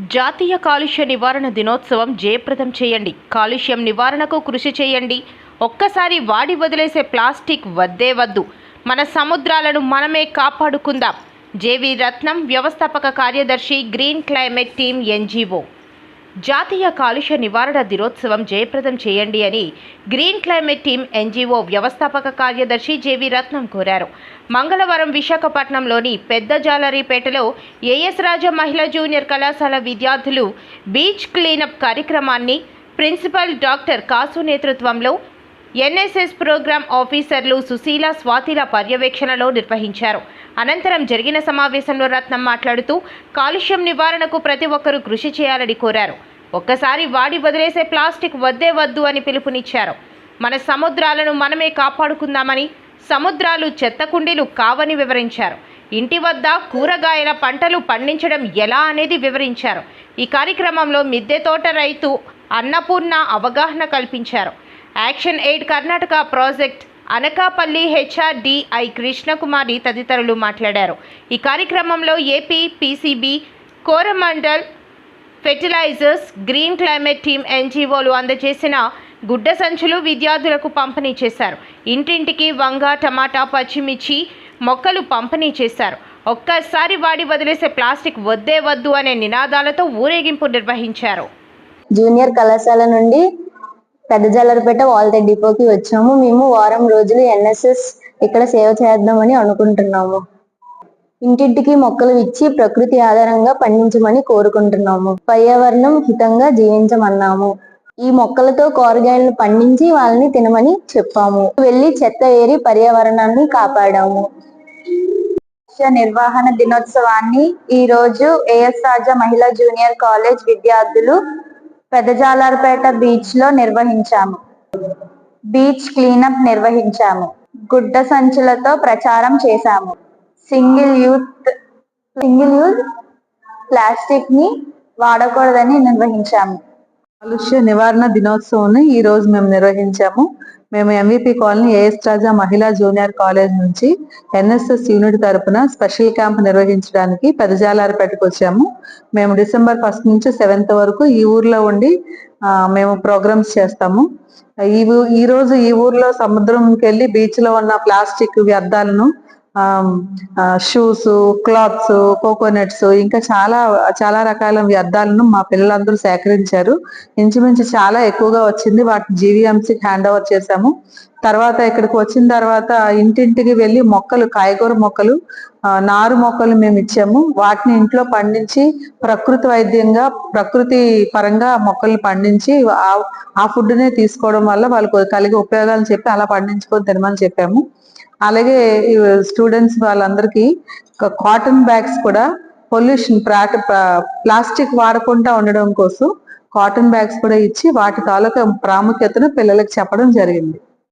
జాతీయ కాలుష్య నివారణ దినోత్సవం జయప్రదం చేయండి. కాలుష్యం నివారణకు కృషి చేయండి. ఒక్కసారి వాడి వదిలేసే ప్లాస్టిక్ వద్దే వద్దు. మన సముద్రాలను మనమే కాపాడుకుందాం. జేవి రత్నం వ్యవస్థాపక కార్యదర్శి గ్రీన్ క్లైమేట్ టీమ్ ఎన్జీఓ. జాతీయ కాలుష్య నివారణ దినోత్సవం జయప్రదం చేయండి అని గ్రీన్ క్లైమేట్ టీమ్ ఎన్జీఓ వ్యవస్థాపక కార్యదర్శి జేవి రత్నం కోరారు. మంగళవారం విశాఖపట్నంలోని పెద్ద జాలరీపేటలో ఏఎస్ రాజా మహిళా జూనియర్ కళాశాల విద్యార్థులు బీచ్ క్లీనప్ కార్యక్రమాన్ని ప్రిన్సిపల్ డాక్టర్ కాసు నేతృత్వంలో ఎన్ఎస్ఎస్ ప్రోగ్రాం ఆఫీసర్లు సుశీల స్వాతిల పర్యవేక్షణలో నిర్వహించారు. అనంతరం జరిగిన సమావేశంలో రత్నం మాట్లాడుతూ కాలుష్యం నివారణకు ప్రతి ఒక్కరూ కృషి చేయాలని కోరారు. ఒక్కసారి వాడి వదిలేసే ప్లాస్టిక్ వద్దే వద్దు అని పిలుపునిచ్చారు. మన సముద్రాలను మనమే కాపాడుకుందామని సముద్రాలు చెత్త కుండీలు కావని వివరించారు. ఇంటి వద్ద కూరగాయల పంటలు పండించడం ఎలా అనేది వివరించారు. ఈ కార్యక్రమంలో మిద్దె తోట రైతు అన్నపూర్ణ అవగాహన కల్పించారు. Action aid Karnataka project Anakapalli HRDI Krishnakumari తదితరులు మాట్లాడారు. ఈ కార్యక్రమంలో AP PCB Coromandel fertilisers green climate team ఎన్జీఓలు అందజేసిన గుడ్డ సంచులు విద్యార్థులకు పంపిణీ చేశారు. ఇంటింటికి వంగ టమాటా పచ్చిమిర్చి మొక్కలు పంపిణీ చేశారు. ఒక్కసారి వాడి వదిలేసే ప్లాస్టిక్ వద్దే వద్దు అనే నినాదాలతో ఊరేగింపు నిర్వహించారు. జూనియర్ కళాశాల నుండి పెద్ద జల్లరపేట వాల్తే డిపోకి వచ్చాము. మేము వారం రోజులు ఎన్ఎస్ఎస్ ఇక్కడ సేవ చేద్దామని అనుకుంటున్నాము. ఇంటింటికి మొక్కలు ఇచ్చి ప్రకృతి ఆధారంగా పండించమని కోరుకుంటున్నాము. పర్యావరణం హితంగా జీవించమన్నాము ఈ మొక్కలతో కూరగాయలను పండించి వాళ్ళని తినమని చెప్పాము. వెళ్ళి చెత్త ఏరి పర్యావరణాన్ని కాపాడాము. నిర్వహణ దినోత్సవాన్ని ఈ రోజు ఏఎస్ రాజా మహిళా జూనియర్ కాలేజ్ విద్యార్థులు పెదజాలార్పేట బీచ్లో నిర్వహించాము. Beach cleanup నిర్వహించాము. గుడ్డ సంచులతో ప్రచారం చేశాము. సింగిల్ యూత్ సింగిల్ యూజ్ ప్లాస్టిక్ని వాడకూడదని నిర్వహించాము. కాలుష్య నివారణ దినోత్సవాన్ని ఈ రోజు మేము నిర్వహించాము. మేము ఎంవిపి కాలనీ ఏఎస్ రాజా మహిళా జూనియర్ కాలేజ్ నుంచి ఎన్ఎస్ఎస్ యూనిట్ తరపున స్పెషల్ క్యాంప్ నిర్వహించడానికి పెదజాలారపేటకు వచ్చాము. మేము డిసెంబర్ ఫస్ట్ నుంచి సెవెంత్ వరకు ఈ ఊర్లో ఉండి మేము ప్రోగ్రామ్స్ చేస్తాము. ఈ ఈరోజు ఈ రోజు ఈ ఊర్లో సముద్రంకి వెళ్ళి బీచ్లో ఉన్న ప్లాస్టిక్ వ్యర్థాలను షూస్ క్లాత్స్ కోకోనట్స్ ఇంకా చాలా చాలా రకాల వ్యర్థాలను మా పిల్లలందరూ సేకరించారు. ఇంచుమించు చాలా ఎక్కువగా వచ్చింది. వాటిని జీవీఎంసీకి హ్యాండ్ ఓవర్ చేశాము. తర్వాత ఇక్కడికి వచ్చిన తర్వాత ఇంటింటికి వెళ్ళి మొక్కలు కాయగూర మొక్కలు నారు మొక్కలు మేము ఇచ్చాము. వాటిని ఇంట్లో పండించి ప్రకృతి వైద్యంగా ప్రకృతి పరంగా మొక్కలు పండించి ఆ- ఫుడ్నే తీసుకోవడం వల్ల వాళ్ళకు కలిగే ఉపయోగాలు చెప్పి అలా పండించుకొని తినమని చెప్పాము. అలాగే స్టూడెంట్స్ వాళ్ళందరికీ కాటన్ బ్యాగ్స్ కూడా పొల్యూషన్ ప్లాస్టిక్ వాడకుండా ఉండడం కోసం కాటన్ బ్యాగ్స్ కూడా ఇచ్చి వాటి తాలూకా ప్రాముఖ్యతను పిల్లలకు చెప్పడం జరిగింది.